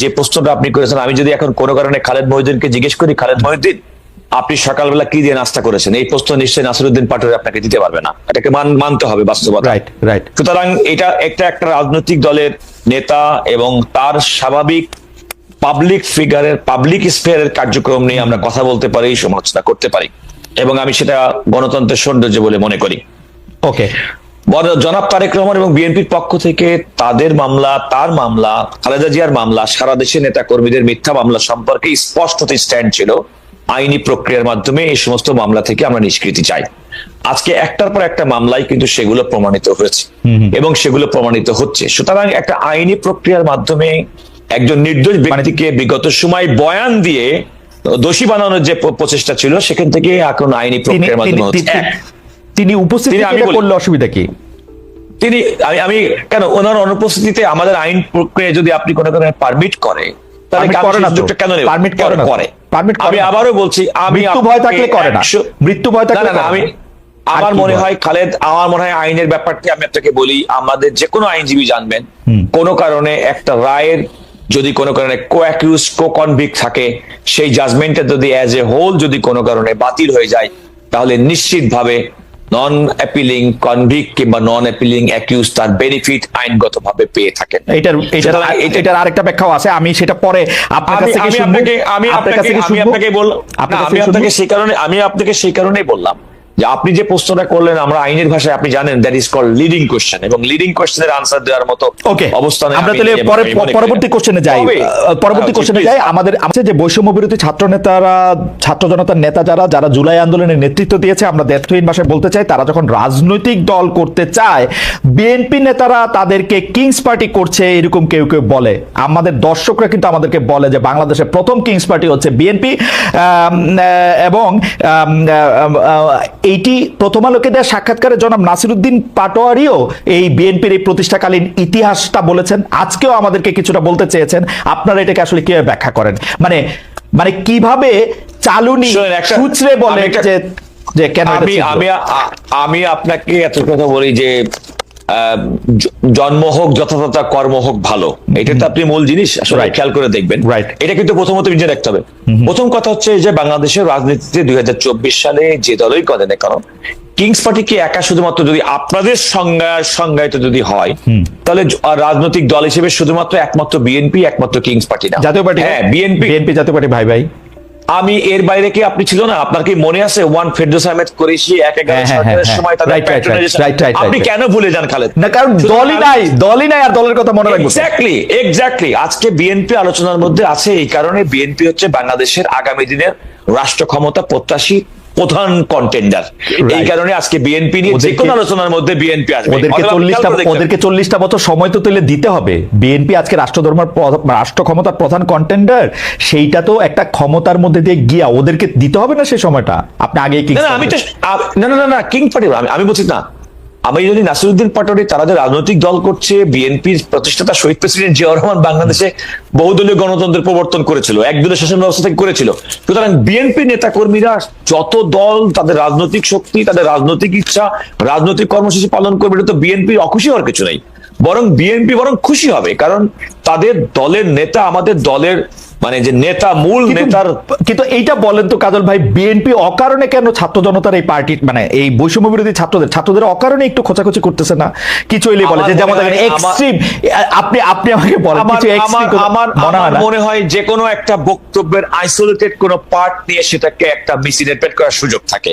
যে প্রশ্নটা আপনি করেছেন আমি যদি এখন কোনো কারণে খালেদ মহিউদ্দিনকে জিজ্ঞেস করি খালেদ মহিউদ্দিন আপনি সকালবেলা কি দিয়ে নাস্তা করেছেন? এই প্রশ্ন নিশ্চয়ই নাসিরুদ্দিন পাটোয়ারি আপনাকে দিতে পারবে না। এটাকে মানতে হবে বাস্তবতা। রাইট রাইট সুতরাং এটা একটা একটা রাজনৈতিক দলের নেতা এবং তার স্বাভাবিক পাবলিক ফিগারের পাবলিক স্পেয়ারের কার্যক্রম নিয়ে আমরা কথা বলতে পারি সমালোচনা করতে পারি। এবং আমি সেটা গণতন্ত্রের সৌন্দর্য বলে মনে করি। ওকে জনাব তারেক রহমান এবং বিএনপির পক্ষ থেকে তাদের মামলা তার মামলা খালেদা জিয়ার মামলা সারা দেশের নেতা কর্মীদের মিথ্যা মামলা সম্পর্কে স্পষ্ট স্ট্যান্ড ছিল। আইনি প্রক্রিয়ার মাধ্যমে এই সমস্ত মামলা থেকে আমরা নিষ্কৃতি চাই। আজকে একটার পর একটা মামলায় কিন্তু সেগুলো প্রমাণিত হয়েছে এবং সেগুলো প্রমাণিত হচ্ছে। সুতরাং একটা আইনি প্রক্রিয়ার মাধ্যমে একজন নির্দোষ ব্যক্তিকে বিগত সময় বয়ান দিয়ে দোষী বানানোর যে প্রচেষ্টা ছিল সেখান থেকে এখন আইনি প্রক্রিয়ার মাধ্যমে হচ্ছে। তিনি- উপস্থিত করলে অসুবিধা কি? তিনি আমি আমি কেন ওনার অনুপস্থিতিতে আমাদের আইন প্রক্রিয়া যদি আপনি কোনো কোনো পারমিট করে আমি করে না করে আবারও বলছি আমি মৃত্যু ভয় থাকলে করে না। মৃত্যু ভয় থাকলে না, আমি আমার মনে হয় খালেদ আমার মনে হয় আইনের ব্যাপারটি আমি আপনাকে বলি আমাদের যে কোনো আইনজীবী জানবেন কোনো কারণে একটা রায়ের যদি কোনো কারণে কো অ্যাকিউজ কো কনভিক্ট থাকে সেই জাজমেন্টটা যদি অ্যাজ এ হোল যদি কোনো কারণে বাতিল হয়ে যায় তাহলে নিশ্চিতভাবে নন অ্যাপিলিং কনভিক কিংবা নন অ্যাপিলিং অ্যাকিউজ তার বেনিফিট আইনগতভাবে পেয়ে থাকেন। এটার এটার এটা- এটার আরেকটা ব্যাখ্যাও আছে আমি সেটা পরে আপনার কাছ থেকে আমি আপনাকে আমি আপনার কাছ আপনাকে থেকে আমি আপনাকে বললাম আমি আপনাকে সেই কারণে আমি আপনাকে সেই কারণেই বললাম। যে আপনি যে প্রশ্নটা করলেন আমরা আইনের ভাষায় আপনি জানেন that is call leading question এবং লিডিং কোশ্চেনের আনসার দেওয়ার মতো ওকে অবস্থানে আমরা তাহলে পরবর্তী। কোশ্চেনে যাই। পরবর্তী কোশ্চেনে যাই। আমাদের আছে যে বৈষম্য বিরোধী ছাত্র নেতারা ছাত্র জনতার নেতা যারা যারা জুলাই আন্দোলনের নেতৃত্ব দিয়েছে আমরা দ্ব্যর্থহীন ভাষায় বলতে চাই তারা যখন রাজনৈতিক দল করতে চায় বিএনপি নেতারা তাদেরকে কিংস পার্টি করছে এরকম কেউ কেউ বলে। আমাদের দর্শকরা কিন্তু আমাদেরকে বলে যে বাংলাদেশের প্রথম কিংস পার্টি হচ্ছে বিএনপি এবং এইটি প্রথম আলোকে দেওয়া সাক্ষাৎকারে জনাব নাসিরুদ্দিন পাটোয়ারিও এই বিএনপির এই প্রতিষ্ঠাকালীন ইতিহাসটা বলেছেন। আজকেও আমাদেরকে কিছুটা বলতে চেয়েছেন। আপনারা এটাকে আসলে কীভাবে ব্যাখ্যা করেন? মানে মানে কীভাবে চালুনি সুচরে বলে যে কেন আমি আমি আপনাকে এত কথা বলি যে জন্ম হোক যথাযথ কর্ম হোক ভালো। এটা তো আপনি মূল জিনিস আসলে খেয়াল করে দেখবেন। এটা কিন্তু প্রথমত নিজে রাখতে হবে। প্রথম কথা হচ্ছে যে বাংলাদেশের রাজনীতিতে দুই হাজার চব্বিশ সালে যে দলই করেন না কারণ কিংস পার্টি কি একা শুধুমাত্র যদি আপনাদের সংজ্ঞা সংজ্ঞায়িত যদি হয় তাহলে রাজনৈতিক দল হিসেবে শুধুমাত্র একমাত্র বিএনপি একমাত্র কিংস পার্টি না। জাতীয় পার্টি হ্যাঁ বিএনপি বিএনপি জাতীয় পার্টি ভাই ভাই। আমি এর বাইরে কি আপনি ছিল না? আপনার কি মনে আছে ওয়ান ফেডোসা আহমেদ কুরেশি এক এগারো হ্যাঁ, হ্যাঁ, সরকারের হ্যাঁ, সময় তাদের আপনি কেন ভুলে যান খালেদ? না কারণ দলই নাই দলই নাই আর দলের কথা মনে রাখব। এক্স্যাক্টলি এক্স্যাক্টলি আজকে বিএনপি আলোচনার মধ্যে আছে এই কারণে বিএনপি হচ্ছে বাংলাদেশের আগামী দিনের রাষ্ট্র ক্ষমতা প্রত্যাশী প্রধান কন্টেন্ডার এই কারণে আজকে বিএনপি নিয়ে যে কোনো আলোচনার মধ্যে বিএনপি আসবে। ওদেরকে চল্লিশটা। ওদেরকে চল্লিশটা বছর সময় তো তুলে দিতে হবে। বিএনপি আজকে রাষ্ট্রধর্মের রাষ্ট্র ক্ষমতার প্রধান কন্টেন্ডার সেইটা তো একটা ক্ষমতার মধ্যে দিয়ে গিয়া ওদেরকে দিতে হবে না সেই সময়টা? আপনি আগে কি না আমি তো না না না কিং পার্টি আমি আমি বলছি না। আমি যদি নাসিরুদ্দিন পাটোয়ারি তারা যে রাজনৈতিক দল করছে, বিএনপির প্রতিষ্ঠাতা শহীদ প্রেসিডেন্ট জিয়া রহমান বাংলাদেশে বহুদলীয় গণতন্ত্রের প্রবর্তন করেছিল, একদলীয় শাসন ব্যবস্থা থেকে করেছিল। সুতরাং বিএনপি নেতা কর্মীরা যত দল, তাদের রাজনৈতিক শক্তি, তাদের রাজনৈতিক ইচ্ছা, রাজনৈতিক কর্মসূচি পালন করবে, এটা তো বিএনপি অখুশি হওয়ার কিছু নেই। বরং বিএনপি বরং খুশি হবে, কারণ তাদের দলের নেতা আমাদের দলের মানে যে নেতা মূল নেতার কিন্তু এইটা বলেন তো কাজল ভাই বিএনপি অকারণে কেন ছাত্র জনতার এই পার্টি মানে এই বৈষম্য বিরোধী ছাত্রদের ছাত্রদের অকারণে একটু খোঁচাখুচি করতেছে না? কিছু এলে বলে যে যেমন মনে এক্সট্রিম আপনি আপনি আমাকে বলেন কিছু আমার আমার মনে হয় যে কোনো একটা বক্তব্যের আইসোলেটেড কোন পার্ট নিয়ে সেটাকে একটা মিসিনেটেড করার সুযোগ থাকে।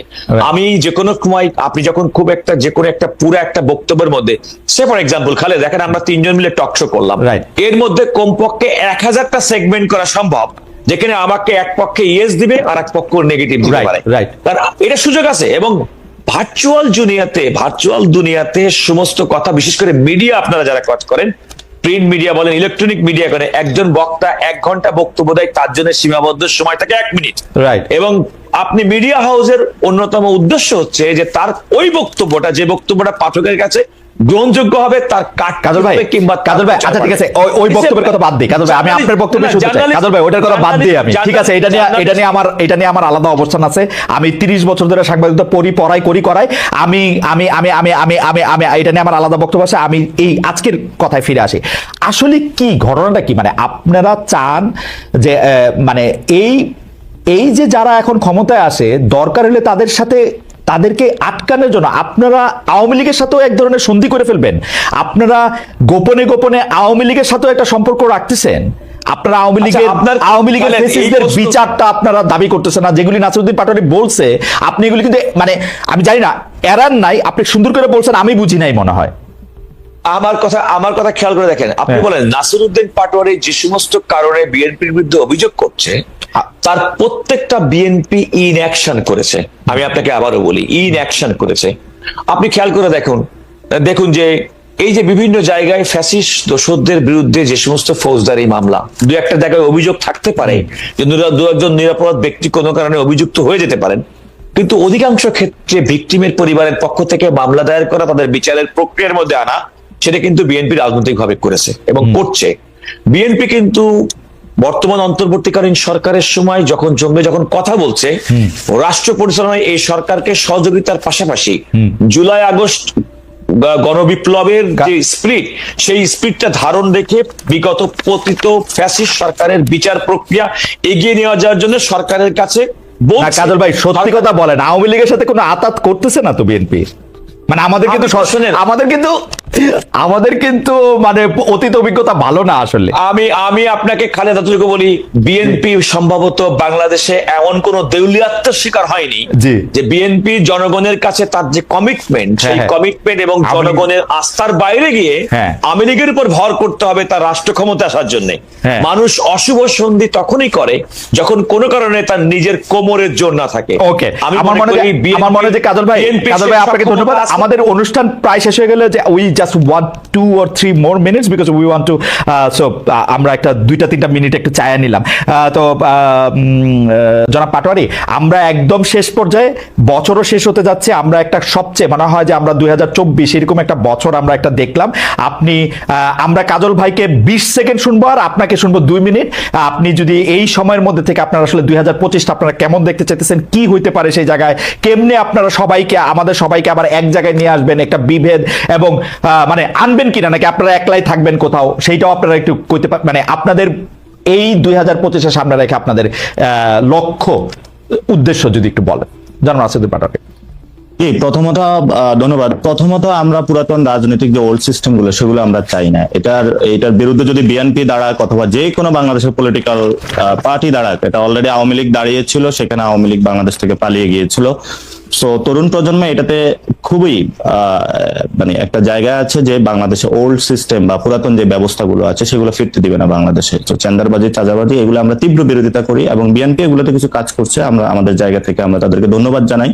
আমি যে কোনো সময় আপনি যখন খুব একটা যে কোনো একটা পুরো একটা বক্তব্যের মধ্যে সে ফর এক্সাম্পল খালে দেখেন আমরা তিনজন মিলে টক শো করলাম. এর মধ্যে কমপক্ষে এক হাজারটা সেগমেন্ট করা সম্ভব যেখানে আমাকে এক পক্ষে ইয়েস দিবে আর এক পক্ষ নেগেটিভ দিতে পারে. এটা সুযোগ আছে এবং ভার্চুয়াল দুনিয়াতে ভার্চুয়াল দুনিয়াতে সমস্ত কথা বিশেষ করে মিডিয়া আপনারা যারা কাজ করেন প্রিন্ট মিডিয়া বলেন ইলেকট্রনিক মিডিয়া করেন একজন বক্তা এক ঘণ্টা বক্তব্য দেয় তার জন্য সীমাবদ্ধ সময় থাকে এক মিনিট রাইট এবং আপনি মিডিয়া হাউসের অন্যতম উদ্দেশ্য হচ্ছে যে তার ওই বক্তব্যটা যে বক্তব্যটা পাঠকের কাছে গ্রহণযোগ্য হবে তার কাট কাজল ভাই কিংবা কাজল ভাই আচ্ছা ঠিক আছে ওই- বক্তব্যের কথা বাদ দিই কাজল ভাই আমি আপনার বক্তব্য শুনতে চাই। কাজল ভাই ওটার কথা বাদ দিই আমি। ঠিক আছে এটা নিয়ে এটা নিয়ে আমার এটা নিয়ে আমার আলাদা অবস্থান আছে। আমি তিরিশ বছর ধরে সাংবাদিকতা পড়ি পড়াই করি করাই। আমি আমি আমি আমি আমি আমি আমি এটা নিয়ে আমার আলাদা বক্তব্য আছে। আমি এই আজকের কথায় ফিরে আসি। আসলে কি ঘটনাটা কি? মানে আপনারা চান যে আহ, মানে এই এই যে যারা এখন ক্ষমতায় আসে দরকার হলে তাদের সাথে তাদেরকে আটকানোর জন্য আপনারা আওয়ামী লীগের সাথেও এক ধরনের সন্ধি করে ফেলবেন। আপনারা গোপনে গোপনে আওয়ামী লীগের সাথেও একটা সম্পর্ক রাখতেছেন। আপনারা আওয়ামী আচ্ছা, লীগের আপনার- আওয়ামী লীগের ফেসিসদের বিচারটা আপনারা দাবি করতেছেন না। যেগুলি নাসিরুদ্দিন পাটোয়ারি বলছে আপনি এগুলি কিন্তু মানে আমি জানি না এরান নাই আপনি সুন্দর করে বলছেন আমি বুঝি নাই মনে হয়। আমার কথা আমার কথা খেয়াল করে দেখেন। আপনি হ্যাঁ। বলেন নাসিরুদ্দিন পাটোয়ারি যে সমস্ত কারণে বিএনপির বিরুদ্ধে অভিযোগ করছে তার প্রত্যেকটা বিএনপি ইন অ্যাকশন করেছে। আমি আপনাকে আবারও বলি ইন অ্যাকশন করেছে। আপনি খেয়াল করে দেখুন দেখুন যে এই যে বিভিন্ন জায়গায় ফ্যাসিস্ট দোষদের বিরুদ্ধে যে সমস্ত ফৌজদারি মামলা দু একটা জায়গায় অভিযোগ থাকতে পারে যে দু একজন নিরাপরাধ ব্যক্তি কোনো কারণে অভিযুক্ত হয়ে যেতে পারেন। কিন্তু অধিকাংশ ক্ষেত্রে ভিকটিমের পরিবারের পক্ষ থেকে মামলা দায়ের করা তাদের বিচারের প্রক্রিয়ার মধ্যে আনা সেটা কিন্তু বিএনপি রাজনৈতিকভাবে করেছে এবং করছে। বিএনপি কিন্তু বর্তমান অন্তর্বর্তীকালীন সরকারের সময় যখন জমবে যখন কথা বলছে রাষ্ট্র পরিচালনায় এই সরকারকে সহযোগিতার পাশাপাশি জুলাই আগস্ট গণবিপ্লবের যে স্পিরিট সেই স্পিরিটটা ধারণ রেখে বিগত পতিত ফ্যাসিস্ট সরকারের বিচার প্রক্রিয়া এগিয়ে নেওয়া যাওয়ার জন্য সরকারের কাছে। কাজল ভাই সত্যি কথা বলেন আওয়ামী লীগের সাথে কোনো আতাত করতেছে না তো বিএনপি মানে আমাদের কিন্তু আমাদের কিন্তু আমাদের কিন্তু মানে অতীত অভিজ্ঞতা ভালো না আসলে। আমি আমি আপনাকে খালেদ আতুলকে বলি বিএনপি সম্ভবত বাংলাদেশে এমন কোন দেউলিয়াত্মের শিকার হয়নি যে বিএনপি জনগণের কাছে তার যে কমিটমেন্ট সেই হ্যাঁ। কমিটমেন্ট এবং জনগণের আস্থার বাইরে গিয়ে হ্যাঁ। আওয়ামী লীগের উপর ভর করতে হবে তার রাষ্ট্র ক্ষমতা আসার জন্য। হ্যাঁ। মানুষ অশুভ সন্ধি তখনই করে যখন কোনো কারণে তার নিজের কোমরের জোর না থাকে। ওকে আমি আমার মনে হয় আমার মনে হয় যে কাজল ভাই কাজল ভাই আপনাকে ধন্যবাদ। আমাদের অনুষ্ঠান প্রায় শেষ হয়ে গেলে যে we just one two or three more minutes because we want to so আমরা একটা, দুইটা, তিনটা মিনিট একটু চায়া নিলাম। তো জনাব পাটোয়ারি, আমরা একদম শেষ পর্যায়ে, বছরও শেষ হতে যাচ্ছে, আমরা একটা সবচেয়ে, মনে হয় যে আমরা দুই হাজার চব্বিশ, এরকম একটা বছর আমরা একটা দেখলাম। আপনি আমরা কাজল ভাইকে বিশ সেকেন্ড শুনব আর আপনাকে শুনব দুই মিনিট। আপনি যদি এই সময়ের মধ্যে থেকে আপনারা আসলে দুই হাজার পঁচিশটা আপনারা কেমন দেখতে চাইতেছেন, কি হইতে পারে সেই জায়গায়, কেমনে আপনারা সবাইকে, আমাদের সবাইকে আবার এক জায়গায় নিয়ে আসবেন একটা বিভেদ এবং মানে আনবেন কিনা, নাকি আপনারা একলাই থাকবেন কোথাও, সেইটাও আপনারা একটু কইতে মানে আপনাদের এই দুই হাজার পঁচিশের সামনে রেখে আপনাদের লক্ষ্য, উদ্দেশ্য যদি একটু বলেন। জানান আসিদ পাঠাকে। প্রথমত ধন্যবাদ। প্রথমত আমরা পুরাতন রাজনৈতিক যে ওল্ড সিস্টেমগুলো সেগুলো আমরা চাই না। এটার এটার বিরুদ্ধে যদি বিএনপি দাঁড়াক অথবা যে কোনো বাংলাদেশের পলিটিক্যাল পার্টি দাঁড়াক, এটা অলরেডি আওয়ামী লীগ দাঁড়িয়েছিল, সেখানে আওয়ামী লীগ বাংলাদেশ থেকে পালিয়ে গিয়েছিল। সো তরুণ প্রজন্মে এটাতে খুবই মানে একটা জায়গা আছে যে বাংলাদেশে ওল্ড সিস্টেম বা পুরাতন যে ব্যবস্থাগুলো আছে সেগুলো ফিরতে দিবে না বাংলাদেশে। তো চান্দারবাজি চাঁদাবাজি, এগুলো আমরা তীব্র বিরোধিতা করি এবং বিএনপি এগুলোতে কিছু কাজ করছে। আমরা আমাদের জায়গা থেকে আমরা তাদেরকে ধন্যবাদ জানাই।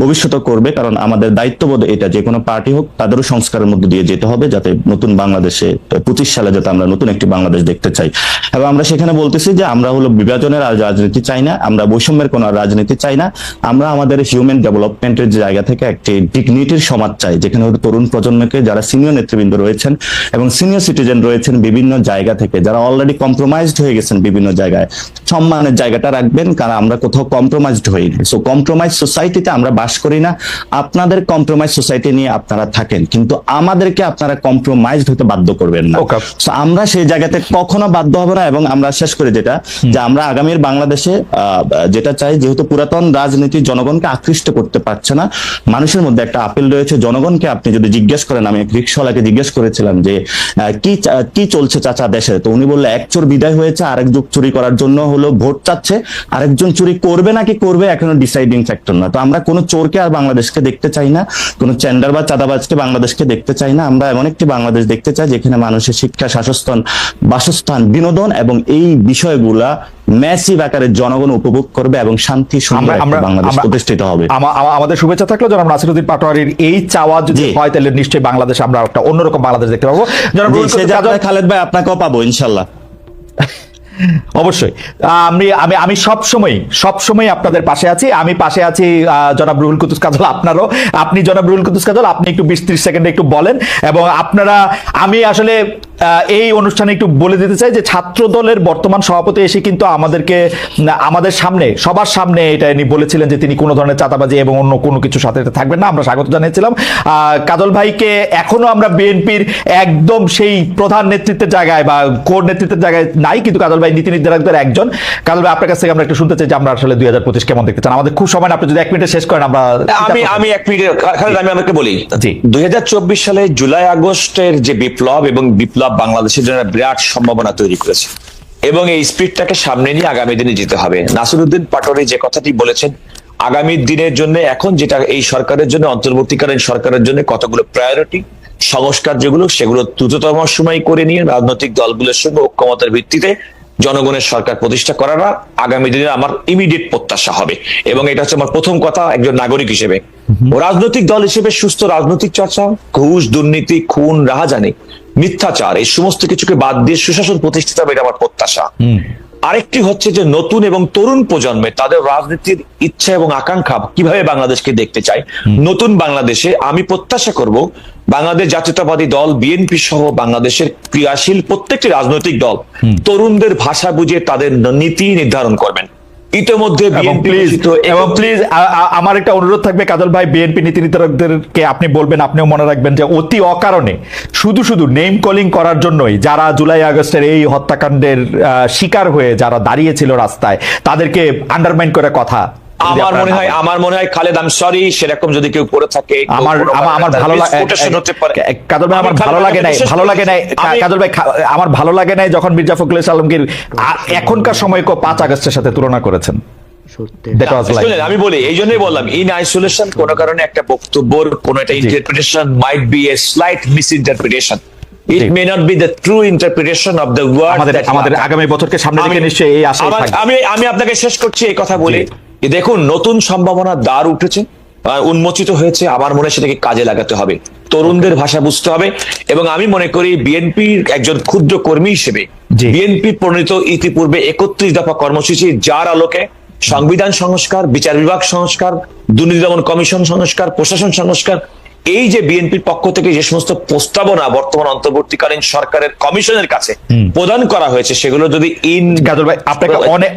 ভবিষ্যতে করবে, কারণ আমাদের দায়িত্ববোধ এটা যে কোনো পার্টি হোক, তাদেরও সংস্কারের মধ্যে দিয়ে যেতে হবে যাতে নতুন বাংলাদেশে পঁচিশ সালে যাতে আমরা নতুন একটি বাংলাদেশ দেখতে চাই। এবং আমরা সেখানে বলতেছি যে আমরা হলো বিভাজনের রাজনীতি চাই না, আমরা বৈষম্যের কোনো রাজনীতি চাই না। আমরা আমাদের হিউম্যান ডেভেলপমেন্টের জায়গা থেকে একটি ডিগনিটির সমাজ চাই যেখানে তরুণ প্রজন্মকে যারা সিনিয়র নেতৃবৃন্দ রয়েছেন এবং সিনিয়র সিটিজেন রয়েছেন বিভিন্ন জায়গা থেকে যারা অলরেডি কম্প্রোমাইজড হয়ে গেছেন বিভিন্ন জায়গায় সম্মানের জায়গাটা রাখবেন কারণ আমরা কোথাও কম্প্রোমাইজড হইনি সো কম্প্রোমাইজ সোসাইটিতে আমরা বাস করি না আপনাদের কম্প্রোমাইজ সোসাইটি নিয়ে আপনারা থাকেন কিন্তু আমাদেরকে আপনারা কম্প্রোমাইজড হতে বাধ্য করবেন না. So, আমরা সেই জায়গাতে কখনো বাধ্য হব না এবং আমরা শেষ করে যেটা যে আমরা আগামীর বাংলাদেশে আহ, যেটা চাই যেহেতু পুরাতন রাজনীতি জনগণকে আকৃষ্ট করতে পারছে না। মানুষের মধ্যে একটা আপিল রয়েছে। জনগণকে আপনি যদি জিজ্ঞেস করেন, আমি এক রিক্সাওয়ালাকে জিজ্ঞেস করেছিলাম যে কি কি চলছে চাচা দেশে? তো উনি বললে, এক চোর বিদায় হয়েছে, আরেক যুগ চুরি করার জন্য হলো ভোট চাচ্ছে। আরেকজন চুরি করবে নাকি করবে, এখনও ডিসাইডিং ফ্যাক্টর না। তো আমরা কোনো চোরকে আর বাংলাদেশকে দেখতে চাই না। কোনো চ্যান্ডার বা চাঁদাবাজকে বাংলাদেশকে দেখতে চাই না। আমরা এমন একটি বাংলাদেশ দেখতে চাই, যেখানে মানুষের শিক্ষা শাসস্থান বাসস্থান, বিনোদন এবং এই বিষয়গুলা ম্যাসিভ আকারে জনগণ উপভোগ করবে এবং শান্তি আমরা বাংলাদেশ প্রতিষ্ঠিত হবে। আমা- আমা- আমাদের শুভেচ্ছা থাকল জনাব নাসিরুদ্দিন পাটোয়ারির এই চাওয়া যদি হয় তাহলে নিশ্চয়ই বাংলাদেশ আমরা একটা অন্যরকম বাংলাদেশ দেখতে পাবো। জনাব খালেদ ভাই আপনাকেও পাবো ইনশাল্লাহ। অবশ্যই। আমি আমি আমি সব সময় সব সময় আপনাদের পাশে আছি। আমি পাশে আছি জনাব রুহুল কুতুস কাজল আপনারও। আপনি জনাব রুহুল কুতুস কাজল আপনি একটু বিশ ত্রিশ সেকেন্ডে একটু বলেন। এবং আপনারা আমি আসলে এই অনুষ্ঠানে একটু বলে দিতে চাই যে ছাত্র দলের বর্তমান সভাপতি এসে কিন্তু আমাদেরকে আমাদের সামনে সবার সামনে এটা উনি বলেছিলেন যে তিনি কোনো ধরনের চাঁদাবাজি এবং অন্য কোনো কিছু সাথে থাকবেন না আমরা স্বাগত জানিয়েছিলাম। কাজল ভাইকে এখনও আমরা বিএনপির একদম সেই প্রধান নেতৃত্বের জায়গায় বা কোর নেতৃত্বের জায়গায় নাই কিন্তু কাজল ভাই নীতি নির্ধারকদের একজন। কাজল ভাই আপনার কাছ থেকে আমরা একটু শুনতে চাই যে আমরা আসলে দুই হাজার পঁচিশ কেমন দেখতে চান? আমাদের খুব সময় না, আপনি যদি এক মিনিটে শেষ করেন আমরা আমি আমি এক মিনিট আমি আমাকে বলি। জি। দুই সালে জুলাই আগস্টের যে বিপ্লব এবং বিপ্লব বাংলাদেশের জন্য বিরাট সম্ভাবনা তৈরি করেছে। এবং এই স্পিডটাকে সামনে নিয়ে আগামী দিনে যেতে হবে। নাসিরুদ্দিন পাটোয়ারি যে কথাটি বলেছেন আগামী দিনের জন্য এখন যেটা এই সরকারের জন্য অন্তর্বর্তীকালীন সরকারের জন্য কতগুলো প্রায়োরিটি সংস্কার যেগুলো সেগুলো দ্রুততম সময় করে নিয়ে রাজনৈতিক দলগুলোর সঙ্গে ঐক্যমতের ভিত্তিতে জনগণের সরকার প্রতিষ্ঠা করাটা আগামী দিনে আমার ইমিডিয়েট প্রত্যাশা হবে। এবং এটা হচ্ছে আমার প্রথম কথা একজন নাগরিক হিসেবে। রাজনৈতিক দল হিসেবে সুস্থ রাজনৈতিক চর্চা ঘুষ দুর্নীতি খুন রাহাজানি মিথ্যাচার এই সমস্ত কিছুকে বাদ দিয়ে সুশাসন প্রতিষ্ঠিত হবে এটা আমার প্রত্যাশা। আরেকটি হচ্ছে যে নতুন এবং তরুণ প্রজন্মে তাদের রাজনীতির ইচ্ছা এবং আকাঙ্ক্ষা কীভাবে বাংলাদেশকে দেখতে চায় নতুন বাংলাদেশে আমি প্রত্যাশা করব বাংলাদেশ জাতীয়তাবাদী দল বিএনপি সহ বাংলাদেশের ক্রিয়াশীল প্রত্যেকটি রাজনৈতিক দল তরুণদের ভাষা বুঝে তাদের নীতি নির্ধারণ করবেন। ইতিমধ্যে এবং প্লিজ এবং প্লিজ আমার একটা অনুরোধ থাকবে কাজল ভাই বিএনপি নীতি নির্ধারকদেরকে আপনি বলবেন আপনিও মনে রাখবেন যে অতি অকারণে শুধু শুধু নেম কলিং করার জন্যই যারা জুলাই আগস্টের এই হত্যাকাণ্ডের আহ, শিকার হয়ে যারা দাঁড়িয়েছিল রাস্তায় তাদেরকে আন্ডারমাইন করে কথা। আমার মনে হয় আমার মনে হয় খালেদ আমি সরি সেরকম যদি কেউ করে থাকে আমার আমার ভালো লাগে। কাজল ভাই আমার ভালো লাগে নাই ভালো লাগে নাই। আমি- কাজল ভাই আমার ভালো লাগে নাই যখন মির্জা ফখরুল আলমগীর এখনকার সময়কে পাঁচ আগস্টের সাথে তুলনা করেছেন। আমি বলি এই জন্যই বললাম ইন আইসোলেশন কোন কারণে একটা বক্তব্যর কোন একটা interpretation might be a slight misinterpretation it may not be the true interpretation of the word আমাদের আমাদের আগামী বছরকে সামনে রেখে নিশ্চয়ই এই আশাই আমি আমি আপনাকে শেষ করছি এই কথা বলে। দেখুন নতুন সম্ভাবনা দ্বার উঠেছে উন্মোচিত হয়েছে। আমার মনে সেটাকে কাজে লাগাতে হবে। তরুণদের ভাষা বুঝতে হবে এবং আমি মনে করি বিএনপির একজন ক্ষুদ্র কর্মী হিসেবে। বিএনপি প্রণীত ইতিপূর্বে একত্রিশ দফা কর্মসূচি যার আলোকে সংবিধান সংস্কার বিচার বিভাগ সংস্কার দুর্নীতি দমন কমিশন সংস্কার প্রশাসন সংস্কার এই যে বিএনপির পক্ষ থেকে যে সমস্ত প্রস্তাবনা বর্তমান অন্তর্বর্তীকালীন সরকারের কমিশনের কাছে প্রদান করা হয়েছে সেগুলো যদি ইন কাজল ভাই আপনাকে অনেক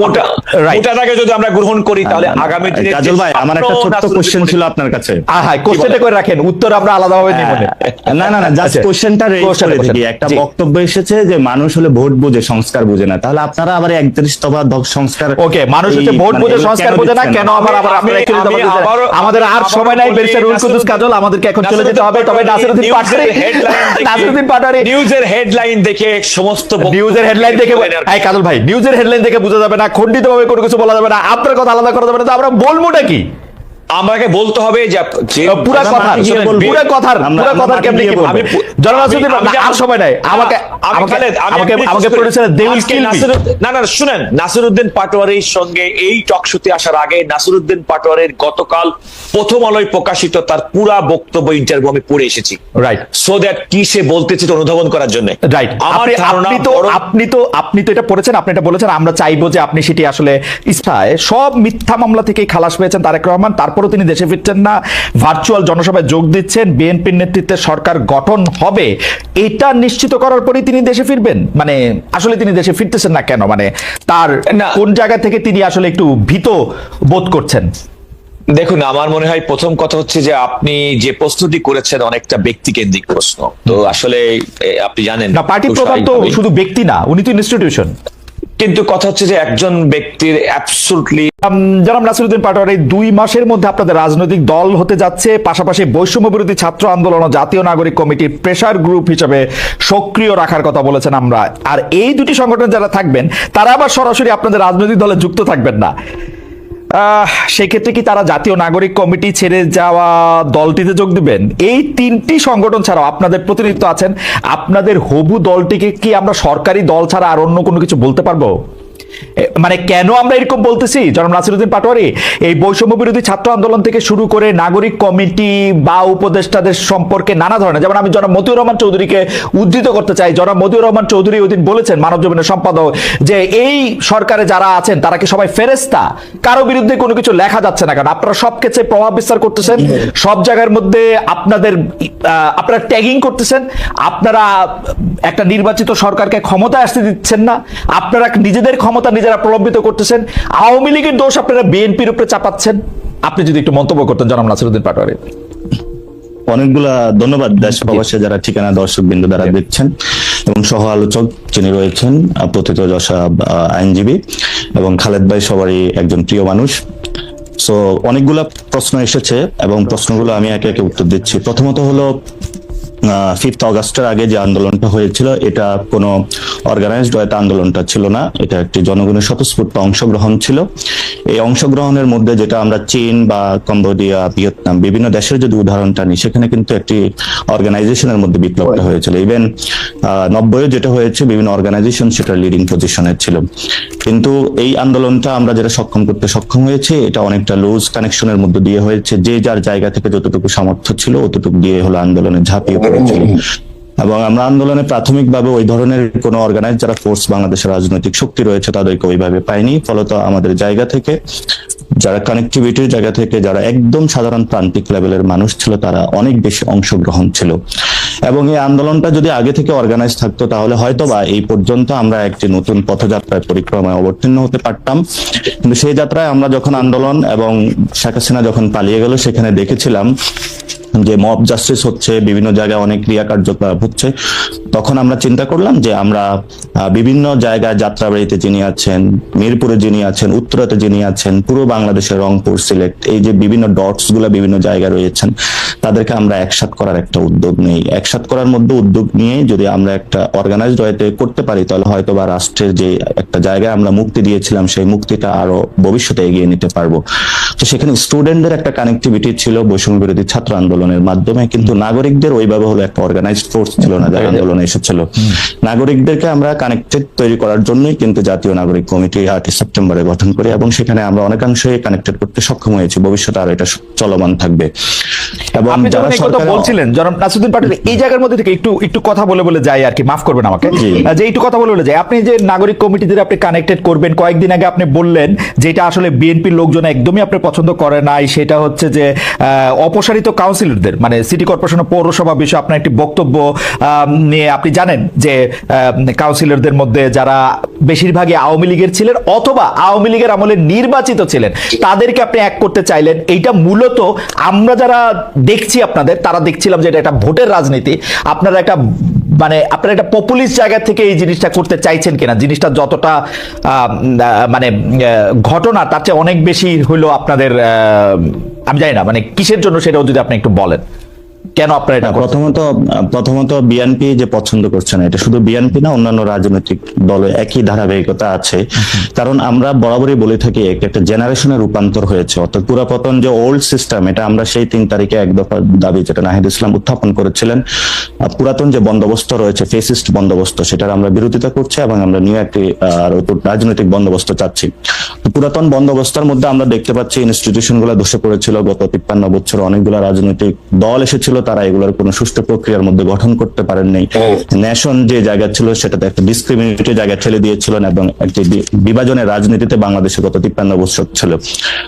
মোটা Right. মোটাটাকে যদি আমরা গ্রহণ করি তাহলে আগামী দিনে কাজল ভাই আমার একটা ছোট্ট কোশ্চেন ছিল আপনার কাছে। আহ, হ্যাঁ কোশ্চেনটা করে রাখেন উত্তর আমরা আলাদাভাবে নিব। না না না না জাস্ট। কোশ্চেনটা রেজ করে. দিই একটা বক্তব্য এসেছে যে মানুষ হলে ভোট বোঝে সংস্কার বোঝে না। তাহলে আপনারা আবার একত্রিশ দফা দ- সংস্কার ওকে মানুষ হচ্ছে ভোট মানে বুঝে সংস্কার বোঝে না কেন আবার আবার আপনারা আমাদের- আর সময় নাই বলি, রুল কুদুস কাজল আমাদেরকে এখন চলে যেতে হবে। তবে নাসিরুদ্দিন পাটারি পাটোয়ারি নাসিরউদ্দিন পাটোয়ারি নিউজের হেডলাইন দেখে সমস্ত নিউজের হেডলাইন দেখে এই কাজল ভাই নিউজের হেডলাইন দেখে বোঝা যাবে না খণ্ডিত ভাবে কোনো কিছু বলা যাবে না আপনার কথা আলাদা করা যাবে না। তো আমরা বলবোটা কি? আমাকে বলতে হবে যে পুরা কথা পুরা কথার পুরা কথার কেমনি কি বলব। বলবে? আমি- আমি- আমি- আর সময় নাই। আমাকে আমাকে আমাকে আমাকে। Producer they will kill me না না শুনেন নাসিরুদ্দিন পাটোয়ারির সঙ্গে এই টক শোতে আসার আগে নাসিরুদ্দিন পাটোয়ারির গতকাল প্রথম আলোয় প্রকাশিত তার পুরা বক্তব্য ইন্টারভিউ আমি পড়ে এসেছি। রাইট সো দ্যাট কি সে বলতেছে এটা অনুধাবন করার জন্য। রাইট আমার আপনি তো আপনি তো আপনি তো এটা পড়েছেন আপনি এটা বলেছেন আমরা চাইব যে আপনি সেটি আসলে ইচ্ছায় সব মিথ্যা মামলা থেকেই খালাস পেয়েছেন তারেক রহমান তারপরও তিনি দেশে ফিরছেন না। ভার্চুয়াল জনসভায় যোগ দিচ্ছেন। বিএনপির নেতৃত্বে সরকার গঠন হবে। এটা নিশ্চিত করার পরেই তিনি দেশে ফিরবেন? মানে আসলে তিনি দেশে ফিরতেছেন না কেন? মানে তার কোন জায়গা থেকে তিনি আসলে একটু ভীত বোধ করছেন? দেখুন আমার মনে হয় প্রথম কথা হচ্ছে যে আপনি যে প্রস্তুতি করেছেন অনেকটা ব্যক্তি কেন্দ্রিক প্রশ্ন। তো আসলে আপনি জানেন না পার্টি প্রধান তো শুধু ব্যক্তি না উনি তো ইনস্টিটিউশন কিন্তু কথা হচ্ছে যে একজন ব্যক্তির অ্যাবসুটলি জনাব নাসিরুদ্দিন পাটোয়ারি, দুই মাসের মধ্যে আপনাদের রাজনৈতিক দল হতে যাচ্ছে, পাশাপাশি বৈষম্য বিরোধী ছাত্র আন্দোলন ও জাতীয় নাগরিক কমিটির প্রেশার গ্রুপ হিসেবে সক্রিয় রাখার কথা বলেছেন আমরা। আর এই দুটি সংগঠন যারা থাকবেন, তারা আবার সরাসরি আপনাদের রাজনৈতিক দলে যুক্ত থাকবেন না। সেক্ষেত্রে কি তারা জাতীয় নাগরিক কমিটি ছেড়ে যাওয়া দলটিতে যোগ দিবেন? এই তিনটি সংগঠন ছাড়াও আপনাদের প্রতিনিধিত্ব আছেন। আপনাদের হবু দলটিকে কি আমরা সরকারি দল ছাড়া আর অন্য কোনো কিছু বলতে পারব? মানে কেন আমরা এরকম বলতেছি? জনাব নাসিরুদ্দিন পাটোয়ারি, এই বৈষম্য বিরোধী ছাত্র আন্দোলন থেকে শুরু করে নাগরিক কমিটি বা উপদেষ্টাদের সম্পর্কে নানা ধরনের, যেমন আমি জনাব মতিউর রহমান চৌধুরীকে উদ্ধৃত করতে চাই। জনাব মতিউর রহমান চৌধুরী ওই দিন বলেছেন, মানব জীবনের সম্পাদক, যে এই সরকারে যারা আছেন, তারা কি সবাই ফেরেস্তা কারও বিরুদ্ধে কোনো কিছু লেখা যাচ্ছে না কারণ আপনারা সব ক্ষেত্রে প্রভাব বিস্তার করতেছেন, সব জায়গার মধ্যে আপনাদের আপনারা ট্যাগিং করতেছেন, আপনারা একটা নির্বাচিত সরকারকে ক্ষমতায় আসতে দিচ্ছেন না, আপনারা নিজেদের ক্ষমতা নিজেরা প্রলম্বিত করতেছেন। আওয়ামী লীগের দোষ আপনারা বিএনপির উপরে চাপাচ্ছেন। আপনি যদি একটু মন্তব্য করতেন জনাব নাসিরুদ্দিন পাটোয়ারি। অনেকগুলা ধন্যবাদ দেশ প্রবাসে যারা ঠিকানা দর্শক বিন্দু দ্বারা দেখছেন এবং সহ আলোচক যিনি রয়েছেন প্রথিত যশা আইনজীবী এবং খালেদ ভাই সবারই একজন প্রিয় মানুষ। সো অনেকগুলা প্রশ্ন এসেছে এবং প্রশ্নগুলো আমি একে একে উত্তর দিচ্ছি। প্রথমত হলো ফিফথ অগস্টের আগে যে আন্দোলনটা হয়েছিল এটা কোনো অর্গানাইজড হয়তো আন্দোলনটা ছিল না। এটা একটি জনগণের স্বতঃস্ফূর্ত অংশগ্রহণ ছিল। এই অংশগ্রহণের মধ্যে যেটা আমরা চীন বা কম্বোডিয়া ভিয়েতনাম বিভিন্ন দেশের যদি উদাহরণটা নিই সেখানে কিন্তু একটি অর্গানাইজেশনের মধ্যে বিপ্লবটা হয়েছিল। ইভেন নব্বই যেটা হয়েছে বিভিন্ন অর্গানাইজেশন সেটা লিডিং পজিশনে ছিল। কিন্তু এই আন্দোলনটা আমরা যেটা সক্ষম করতে সক্ষম হয়েছে এটা অনেকটা লুজ কানেকশনের মধ্যে দিয়ে হয়েছে। যে যার জায়গা থেকে যতটুকু সামর্থ্য ছিল অতটুকু দিয়ে হলো আন্দোলনে ঝাঁপিয়ে এবং আমরা আন্দোলনে প্রাথমিকভাবে ওই ধরনের কোন অর্গানাইজ যারা ফোর্স বাংলাদেশের রাজনৈতিক শক্তি রয়েছে তাদেরকে ওইভাবে পাইনি। ফলত আমাদের জায়গা থেকে যারা কানেক্টিভিটির জায়গা থেকে যারা একদম সাধারণ প্রান্তিক লেভেলের মানুষ ছিল তারা অনেক বেশি অংশগ্রহণ ছিল। এবং এই আন্দোলনটা যদি আগে থেকে অর্গানাইজ থাকতো তাহলে হয়তো বা এই পর্যন্ত আমরা একটি নতুন পথযাত্রায় পরিক্রমায় অবতীর্ণ হতে পারতাম। কিন্তু সেই যাত্রায় আমরা যখন আন্দোলন এবং শেখ হাসিনা যখন পালিয়ে গেল সেখানে দেখেছিলাম যে মব জাস্টিস হচ্ছে, বিভিন্ন জায়গায় অনেক ক্রিয়া কার্যকলাপ হচ্ছে, তখন আমরা চিন্তা করলাম যে আমরা বিভিন্ন জায়গায় যাত্রাবাড়িতে যিনি আছেন, মিরপুরে যিনি আছেন, উত্তরাতে যিনি আছেন, পুরো বাংলাদেশের রংপুর, সিলেট, এই যে বিভিন্ন ডটসগুলা বিভিন্ন জায়গায় রয়েছেন, তাদেরকে আমরা একসাথ করার একটা উদ্যোগ নেই। একসাথ করার মধ্যে উদ্যোগ নিয়ে যদি আমরা একটা অর্গানাইজড ওয়েতে করতে পারি, তাহলে হয়তো বা রাষ্ট্রের যে একটা জায়গায় আমরা মুক্তি দিয়েছিলাম, সেই মুক্তিটা আরও ভবিষ্যতে এগিয়ে নিতে পারব। তো সেখানে স্টুডেন্টদের একটা কানেক্টিভিটি ছিল, বৈষম্য বিরোধী ছাত্র আন্দোলনের মাধ্যমে কিন্তু নাগরিকদের ওইভাবে হলো একটা অর্গানাইজড ফোর্স ছিল না যারা আন্দোলনে এসেছিল। নাগরিকদেরকে আমরা কানেক্টেড তৈরি করার জন্যই কিন্তু জাতীয় নাগরিক কমিটি আটই সেপ্টেম্বরে গঠন করি এবং সেখানে আমরা অনেকাংশে কানেক্টেড করতে সক্ষম হয়েছি। ভবিষ্যতে আর এটা চলমান থাকবে। এবং যারা এই বলছিলেন জনাব নাসিরুদ্দিন পাটোয়ারি এই জায়গার মধ্যে থেকে একটু একটু কথা বলে বলে যাই আর কি মাফ করবেন আমাকে। যে একটু কথা বলে বলে যাই আপনি যে নাগরিক কমিটিদের আপনি কানেক্টেড করবেন কয়েকদিন আগে আপনি বললেন যেটা আসলে বিএনপির লোকজন একদমই আপনি পছন্দ করে নাই সেটা হচ্ছে যে অপসারিত কাউন্সিলরদের মানে সিটি কর্পোরেশন পৌরসভা বিষয়ে আপনার একটি বক্তব্য নিয়ে আপনি জানেন যে কাউন্সিলরদের মধ্যে যারা বেশিরভাগই আওয়ামী লীগের ছিলেন অথবা আওয়ামী লীগের আমলে নির্বাচিত ছিলেন, তাদেরকে আপনি এক করতে চাইলেন। এইটা মূলত আমরা যারা দেখছি আপনাদের, তারা দেখছিলাম যে এটা একটা ভোটের রাজনীতি। আপনারা একটা মানে আপনারা একটা পপুলিস্ট জায়গা থেকে এই জিনিসটা করতে চাইছেন কিনা? জিনিসটা যতটা মানে ঘটনা, তার চেয়ে অনেক বেশি হইল আপনাদের আমি জানি না মানে কিসের জন্য সেটাও যদি আপনি একটু বলেন। কেন আপনারা এটা প্রথমত প্রথমত বিএনপি যে পছন্দ করছে না এটা শুধু বিএনপি না অন্যান্য রাজনৈতিক দলে একই ধারাবাহিকতা আছে। কারণ আমরা বরাবরই বলে থাকি একটা জেনারেশনের রূপান্তর হয়েছে। অর্থাৎ পুরাপতন যে ওল্ড সিস্টেম এটা আমরা সেই তিন তারিখে এক দফা দাবি যেটা নাহিদ ইসলাম উত্থাপন করেছিলেন পুরাতন যে বন্দোবস্ত রয়েছে ফেসিস্ট বন্দোবস্ত সেটার আমরা বিরোধিতা করছি এবং আমরা নিউ একটি আহ, রাজনৈতিক বন্দোবস্ত চাচ্ছি। পুরাতন বন্দোবস্তের মধ্যে আমরা দেখতে পাচ্ছি ইনস্টিটিউশনগুলো ধসে পড়েছিল গত তিপ্পান্ন বছর অনেকগুলো রাজনৈতিক দল এসেছিল তারা এগুলোর কোনো সুষ্ঠু প্রক্রিয়ার মধ্যে গঠন করতে পারেননি। নাই ন্যাশন যে জায়গা ছিল সেটাতে একটা ডিসক্রিমিনেটরি জায়গা ঠেলে দিয়েছিলেন এবং একটি বিভাজনের রাজনীতিতে বাংলাদেশে গত তিপ্পান্ন বছর ছিল।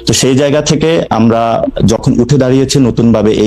তো সেই জায়গা থেকে আমরা যখন উঠে দাঁড়িয়েছি নতুন ভাবে এই